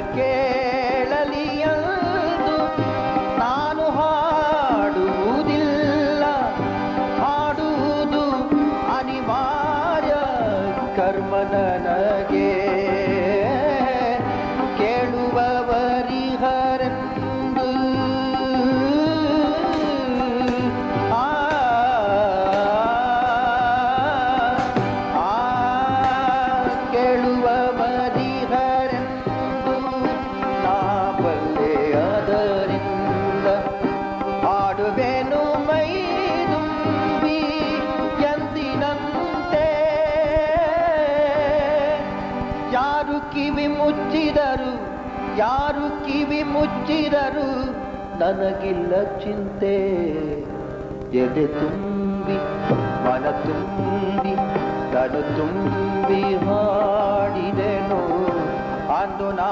ಕೇಳಲಿ ಎಂದು ನಾನು ಹಾಡುವುದಿಲ್ಲ. ಹಾಡುವುದು ಅನಿವಾರ್ಯ ಕರ್ಮ ನನಗೆ ಆಡುವೆನು ಮೈ ತುಂಬಿ ಎಂದಿನಂತೆ. ಯಾರು ಕಿವಿ ಮುಚ್ಚಿದರು, ಯಾರು ಕಿವಿ ಮುಚ್ಚಿದರು, ನನಗಿಲ್ಲ ಚಿಂತೆ. ಎದೆ ತುಂಬಿ, ಮನ ತುಂಬಿ ತನು ತುಂಬಿ ಹಾಡಿದೆನು. ಅಂದು ನಾ